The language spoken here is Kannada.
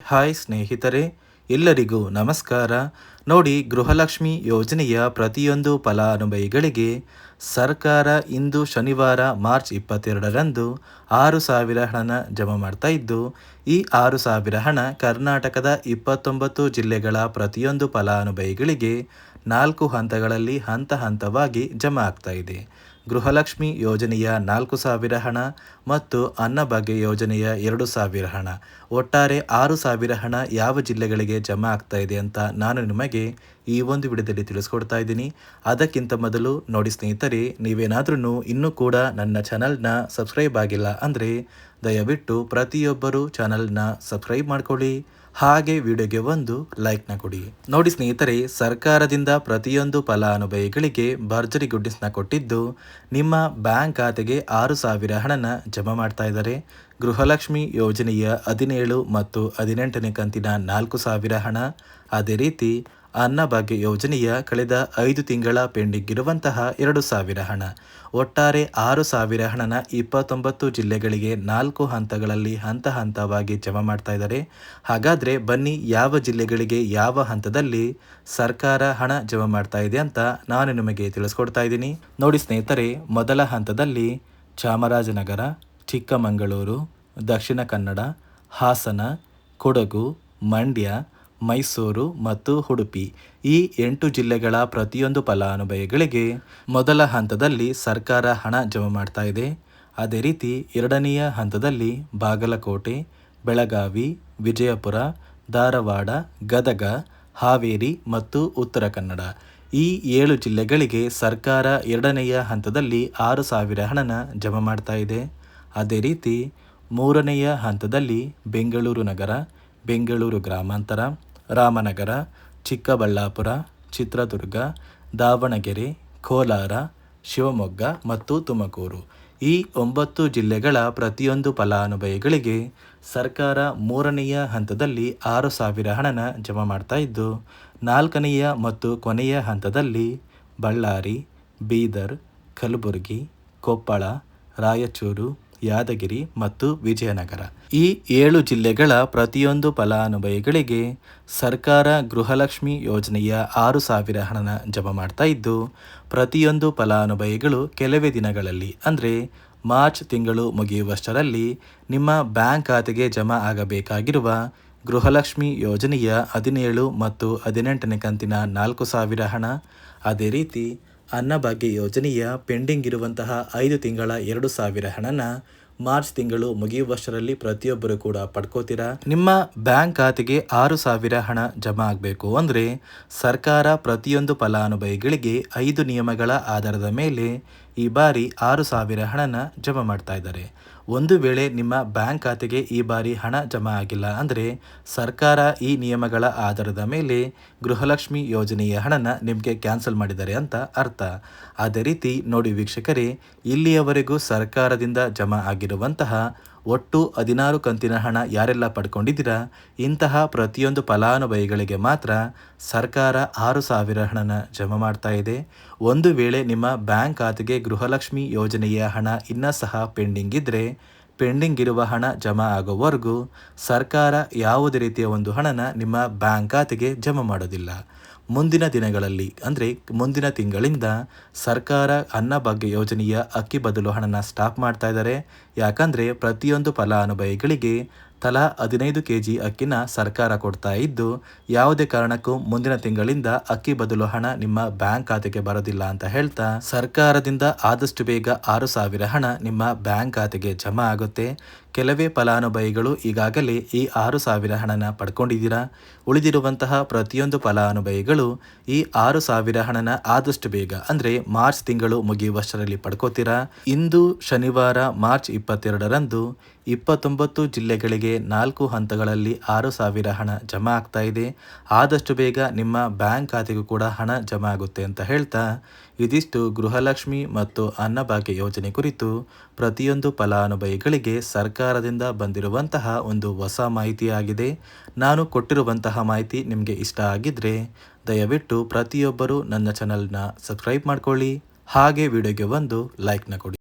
ಹಾಯ್ ಸ್ನೇಹಿತರೆ, ಎಲ್ಲರಿಗೂ ನಮಸ್ಕಾರ. ನೋಡಿ, ಗೃಹಲಕ್ಷ್ಮಿ ಯೋಜನೆಯ ಪ್ರತಿಯೊಂದು ಫಲಾನುಭವಿಗಳಿಗೆ ಸರ್ಕಾರ ಇಂದು ಶನಿವಾರ, ಮಾರ್ಚ್ ಇಪ್ಪತ್ತೆರಡರಂದು ಆರು ಸಾವಿರ ಹಣನ ಜಮಾ ಮಾಡ್ತಾ ಇದ್ದು, ಈ ಆರು ಸಾವಿರ ಹಣ ಕರ್ನಾಟಕದ ಇಪ್ಪತ್ತೊಂಬತ್ತು ಜಿಲ್ಲೆಗಳ ಪ್ರತಿಯೊಂದು ಫಲಾನುಭವಿಗಳಿಗೆ ನಾಲ್ಕು ಹಂತಗಳಲ್ಲಿ ಹಂತ ಹಂತವಾಗಿ ಜಮಾ ಆಗ್ತಾ ಇದೆ. ಗೃಹಲಕ್ಷ್ಮಿ ಯೋಜನೆಯ ನಾಲ್ಕು ಸಾವಿರ ಹಣ ಮತ್ತು ಅನ್ನಭಾಗ್ಯ ಯೋಜನೆಯ ಎರಡು ಸಾವಿರ ಹಣ. ಒಟ್ಟಾರೆ ಆರು ಸಾವಿರ ಹಣ ಯಾವ ಜಿಲ್ಲೆಗಳಿಗೆ ಜಮಾ ಆಗ್ತಾ ಇದೆ ಅಂತ ನಾನು ನಿಮಗೆ ಈ ಒಂದು ವಿಡಿಯೋದಲ್ಲಿ ತಿಳಿಸ್ಕೊಡ್ತಾ ಇದ್ದೀನಿ. ಅದಕ್ಕಿಂತ ಮೊದಲು ನೋಡಿ ಸ್ನೇಹಿತರೆ ನೀವೇನಾದ್ರೂ ಇನ್ನೂ ಕೂಡ ನನ್ನ ಚಾನಲ್ನ ಸಬ್ಸ್ಕ್ರೈಬ್ ಆಗಿಲ್ಲ ಅಂದರೆ ದಯವಿಟ್ಟು ಪ್ರತಿಯೊಬ್ಬರು ಚಾನಲ್ನ ಸಬ್ಸ್ಕ್ರೈಬ್ ಮಾಡ್ಕೊಳ್ಳಿ. ಹಾಗೆ ವಿಡಿಯೋಗೆ ಒಂದು ಲೈಕ್ನ ಕೊಡಿ. ನೋಡಿ ಸ್ನೇಹಿತರೆ, ಸರ್ಕಾರದಿಂದ ಪ್ರತಿಯೊಂದು ಫಲಾನುಭವಿಗಳಿಗೆ ಭರ್ಜರಿ ಗುಡ್ಡಿಸ್ನ ಕೊಟ್ಟಿದ್ದು ನಿಮ್ಮ ಬ್ಯಾಂಕ್ ಖಾತೆಗೆ ಆರು ಸಾವಿರ ಹಣನ ಜಮಾ ಮಾಡ್ತಾ ಇದ್ದಾರೆ. ಗೃಹಲಕ್ಷ್ಮಿ ಯೋಜನೆಯ ಹದಿನೇಳು ಮತ್ತು ಹದಿನೆಂಟನೇ ಕಂತಿನ ನಾಲ್ಕು ಸಾವಿರ ಹಣ. ಅದೇ ರೀತಿ ಅನ್ನಭಾಗ್ಯ ಯೋಜನೆಯ ಕಳೆದ ಐದು ತಿಂಗಳ ಪೆಂಡಿಂಗ್ ಇರುವಂತಹ ಎರಡು ಸಾವಿರ ಹಣ. ಒಟ್ಟಾರೆ ಆರು ಸಾವಿರ ಹಣನ ಇಪ್ಪತ್ತೊಂಬತ್ತು ಜಿಲ್ಲೆಗಳಿಗೆ ನಾಲ್ಕು ಹಂತಗಳಲ್ಲಿ ಹಂತ ಹಂತವಾಗಿ ಜಮಾ ಮಾಡ್ತಾ ಇದ್ದಾರೆ. ಹಾಗಾದರೆ ಬನ್ನಿ ಯಾವ ಜಿಲ್ಲೆಗಳಿಗೆ ಯಾವ ಹಂತದಲ್ಲಿ ಸರ್ಕಾರ ಹಣ ಜಮಾ ಮಾಡ್ತಾ ಇದೆ ಅಂತ ನಾನು ನಿಮಗೆ ತಿಳಿಸ್ಕೊಡ್ತಾ ಇದ್ದೀನಿ. ನೋಡಿ ಸ್ನೇಹಿತರೆ, ಮೊದಲ ಹಂತದಲ್ಲಿ ಚಾಮರಾಜನಗರ, ಚಿಕ್ಕಮಗಳೂರು, ದಕ್ಷಿಣ ಕನ್ನಡ, ಹಾಸನ, ಕೊಡಗು, ಮಂಡ್ಯ ಮೈಸೂರು ಮತ್ತು ಉಡುಪಿ ಈ ಎಂಟು ಜಿಲ್ಲೆಗಳ ಪ್ರತಿಯೊಂದು ಫಲಾನುಭವಿಗಳಿಗೆ ಮೊದಲ ಹಂತದಲ್ಲಿ ಸರ್ಕಾರ ಹಣ ಜಮಾ ಮಾಡ್ತಾ ಇದೆ. ಅದೇ ರೀತಿ ಎರಡನೆಯ ಹಂತದಲ್ಲಿ ಬಾಗಲಕೋಟೆ, ಬೆಳಗಾವಿ, ವಿಜಯಪುರ, ಧಾರವಾಡ, ಗದಗ, ಹಾವೇರಿ ಮತ್ತು ಉತ್ತರ ಕನ್ನಡ. ಈ ಏಳು ಜಿಲ್ಲೆಗಳಿಗೆ ಸರ್ಕಾರ ಎರಡನೆಯ ಹಂತದಲ್ಲಿ ಆರು ಸಾವಿರ ಹಣನ ಜಮಾ ಮಾಡ್ತಾ ಇದೆ. ಅದೇ ರೀತಿ ಮೂರನೆಯ ಹಂತದಲ್ಲಿ ಬೆಂಗಳೂರು ನಗರ, ಬೆಂಗಳೂರು ಗ್ರಾಮಾಂತರ ರಾಮನಗರ, ಚಿಕ್ಕಬಳ್ಳಾಪುರ, ಚಿತ್ರದುರ್ಗ, ದಾವಣಗೆರೆ, ಕೋಲಾರ, ಶಿವಮೊಗ್ಗ ಮತ್ತು ತುಮಕೂರು. ಈ ಒಂಬತ್ತು ಜಿಲ್ಲೆಗಳ ಪ್ರತಿಯೊಂದು ಫಲಾನುಭವಿಗಳಿಗೆ ಸರ್ಕಾರ ಮೂರನೆಯ ಹಂತದಲ್ಲಿ ಆರು ಸಾವಿರ ಹಣನ ಜಮಾ ಮಾಡ್ತಾ ಇದ್ದು, ನಾಲ್ಕನೆಯ ಮತ್ತು ಕೊನೆಯ ಹಂತದಲ್ಲಿ ಬಳ್ಳಾರಿ, ಬೀದರ್, ಕಲಬುರಗಿ, ಕೊಪ್ಪಳ, ರಾಯಚೂರು ಯಾದಗಿರಿ ಮತ್ತು ವಿಜಯನಗರ. ಈ ಏಳು ಜಿಲ್ಲೆಗಳ ಪ್ರತಿಯೊಂದು ಫಲಾನುಭವಿಗಳಿಗೆ ಸರ್ಕಾರ ಗೃಹಲಕ್ಷ್ಮಿ ಯೋಜನೆಯ ಆರು ಸಾವಿರ ಹಣನ ಜಮಾ ಮಾಡ್ತಾ ಇದ್ದು, ಪ್ರತಿಯೊಂದು ಫಲಾನುಭವಿಗಳು ಕೆಲವೇ ದಿನಗಳಲ್ಲಿ, ಅಂದರೆ ಮಾರ್ಚ್ ತಿಂಗಳು ಮುಗಿಯುವಷ್ಟರಲ್ಲಿ ನಿಮ್ಮ ಬ್ಯಾಂಕ್ ಖಾತೆಗೆ ಜಮಾ ಆಗಬೇಕಾಗಿರುವ ಗೃಹಲಕ್ಷ್ಮಿ ಯೋಜನೆಯ ಹದಿನೇಳು ಮತ್ತು ಹದಿನೆಂಟನೇ ಕಂತಿನ ನಾಲ್ಕು ಸಾವಿರ ಹಣ, ಅದೇ ರೀತಿ ಅನ್ನಭಾಗ್ಯ ಯೋಜನೆಯ ಪೆಂಡಿಂಗ್ ಇರುವಂತಹ ಐದು ತಿಂಗಳ ಎರಡು ಸಾವಿರ ಹಣನ ಮಾರ್ಚ್ ತಿಂಗಳು ಮುಗಿಯುವಷ್ಟರಲ್ಲಿ ಪ್ರತಿಯೊಬ್ಬರು ಕೂಡ ಪಡ್ಕೋತೀರಾ? ನಿಮ್ಮ ಬ್ಯಾಂಕ್ ಖಾತೆಗೆ ಆರು ಸಾವಿರ ಹಣ ಜಮಾ ಆಗಬೇಕು ಅಂದರೆ ಸರ್ಕಾರ ಪ್ರತಿಯೊಂದು ಫಲಾನುಭವಿಗಳಿಗೆ ಐದು ನಿಯಮಗಳ ಆಧಾರದ ಮೇಲೆ ಈ ಬಾರಿ ಆರು ಸಾವಿರ ಹಣನ ಜಮಾ ಮಾಡ್ತಾ ಇದ್ದಾರೆ. ಒಂದು ವೇಳೆ ನಿಮ್ಮ ಬ್ಯಾಂಕ್ ಖಾತೆಗೆ ಈ ಬಾರಿ ಹಣ ಜಮಾ ಆಗಿಲ್ಲ ಅಂದರೆ ಸರ್ಕಾರ ಈ ನಿಯಮಗಳ ಆಧಾರದ ಮೇಲೆ ಗೃಹಲಕ್ಷ್ಮಿ ಯೋಜನೆಯ ಹಣನ ನಿಮಗೆ ಕ್ಯಾನ್ಸಲ್ ಮಾಡಿದ್ದಾರೆ ಅಂತ ಅರ್ಥ. ಅದೇ ರೀತಿ ನೋಡಿ ವೀಕ್ಷಕರೇ, ಇಲ್ಲಿಯವರೆಗೂ ಸರ್ಕಾರದಿಂದ ಜಮಾ ಆಗಿರುವಂತಹ ಒಟ್ಟು ಹದಿನಾರು ಕಂತಿನ ಹಣ ಯಾರೆಲ್ಲ ಪಡ್ಕೊಂಡಿದ್ದೀರಾ? ಇಂತಹ ಪ್ರತಿಯೊಂದು ಫಲಾನುಭವಿಗಳಿಗೆ ಮಾತ್ರ ಸರ್ಕಾರ ಆರು ಸಾವಿರ ಹಣನ ಜಮಾ ಮಾಡ್ತಾ ಇದೆ. ಒಂದು ವೇಳೆ ನಿಮ್ಮ ಬ್ಯಾಂಕ್ ಖಾತೆಗೆ ಗೃಹಲಕ್ಷ್ಮಿ ಯೋಜನೆಯ ಹಣ ಇನ್ನೂ ಸಹ ಪೆಂಡಿಂಗ್ ಇದ್ದರೆ ಪೆಂಡಿಂಗ್ ಇರುವ ಹಣ ಜಮಾ ಆಗೋವರೆಗೂ ಸರ್ಕಾರ ಯಾವುದೇ ರೀತಿಯ ಒಂದು ಹಣನ ನಿಮ್ಮ ಬ್ಯಾಂಕ್ ಖಾತೆಗೆ ಜಮಾ ಮಾಡೋದಿಲ್ಲ. ಮುಂದಿನ ದಿನಗಳಲ್ಲಿ, ಅಂದರೆ ಮುಂದಿನ ತಿಂಗಳಿಂದ ಸರ್ಕಾರ ಅನ್ನಭಾಗ್ಯ ಯೋಜನೆಯ ಅಕ್ಕಿ ಬದಲು ಹಣನ ಸ್ಟಾಪ್ ಮಾಡ್ತಾ ಇದ್ದಾರೆ. ಯಾಕಂದರೆ ಪ್ರತಿಯೊಂದು ಫಲಾನುಭವಿಗಳಿಗೆ ತಲಾ ಹದಿನೈದು ಕೆ ಜಿ ಅಕ್ಕಿನ ಸರ್ಕಾರ ಕೊಡ್ತಾ ಇದ್ದು, ಯಾವುದೇ ಕಾರಣಕ್ಕೂ ಮುಂದಿನ ತಿಂಗಳಿಂದ ಅಕ್ಕಿ ಬದಲು ಹಣ ನಿಮ್ಮ ಬ್ಯಾಂಕ್ ಖಾತೆಗೆ ಬರೋದಿಲ್ಲ ಅಂತ ಹೇಳ್ತಾ, ಸರ್ಕಾರದಿಂದ ಆದಷ್ಟು ಬೇಗ ಆರು ಸಾವಿರ ಹಣ ನಿಮ್ಮ ಬ್ಯಾಂಕ್ ಖಾತೆಗೆ ಜಮಾ ಆಗುತ್ತೆ. ಕೆಲವೇ ಫಲಾನುಭವಿಗಳು ಈಗಾಗಲೇ ಈ ಆರು ಸಾವಿರ ಹಣನ ಪಡ್ಕೊಂಡಿದ್ದೀರಾ? ಉಳಿದಿರುವಂತಹ ಪ್ರತಿಯೊಂದು ಫಲಾನುಭವಿಗಳು ಈ ಆರು ಸಾವಿರ ಹಣನ ಆದಷ್ಟು ಬೇಗ, ಅಂದರೆ ಮಾರ್ಚ್ ತಿಂಗಳು ಮುಗಿಯುವಷ್ಟರಲ್ಲಿ ಪಡ್ಕೋತೀರಾ? ಇಂದು ಶನಿವಾರ ಮಾರ್ಚ್ ಇಪ್ಪತ್ತೆರಡರಂದು ಇಪ್ಪತ್ತೊಂಬತ್ತು ಜಿಲ್ಲೆಗಳಿಗೆ ನಾಲ್ಕು ಹಂತಗಳಲ್ಲಿ ಆರು ಸಾವಿರ ಹಣ ಜಮಾ ಆಗ್ತಾ ಇದೆ. ಆದಷ್ಟು ಬೇಗ ನಿಮ್ಮ ಬ್ಯಾಂಕ್ ಖಾತೆಗೂ ಕೂಡ ಹಣ ಜಮಾ ಆಗುತ್ತೆ ಅಂತ ಹೇಳ್ತಾ, ಇದಿಷ್ಟು ಗೃಹಲಕ್ಷ್ಮಿ ಮತ್ತು ಅನ್ನಭಾಗ್ಯ ಯೋಜನೆ ಕುರಿತು ಪ್ರತಿಯೊಂದು ಫಲಾನುಭವಿಗಳಿಗೆ ಸರ್ಕಾರದಿಂದ ಬಂದಿರುವಂತಹ ಒಂದು ಹೊಸ ಮಾಹಿತಿಯಾಗಿದೆ. ನಾನು ಕೊಟ್ಟಿರುವಂತಹ ಮಾಹಿತಿ ನಿಮಗೆ ಇಷ್ಟ ಆಗಿದ್ದರೆ ದಯವಿಟ್ಟು ಪ್ರತಿಯೊಬ್ಬರು ನನ್ನ ಚಾನಲ್ನ ಸಬ್ಸ್ಕ್ರೈಬ್ ಮಾಡ್ಕೊಳ್ಳಿ. ಹಾಗೆ ವಿಡಿಯೋಗೆ ಒಂದು ಲೈಕ್ನ ಕೊಡಿ.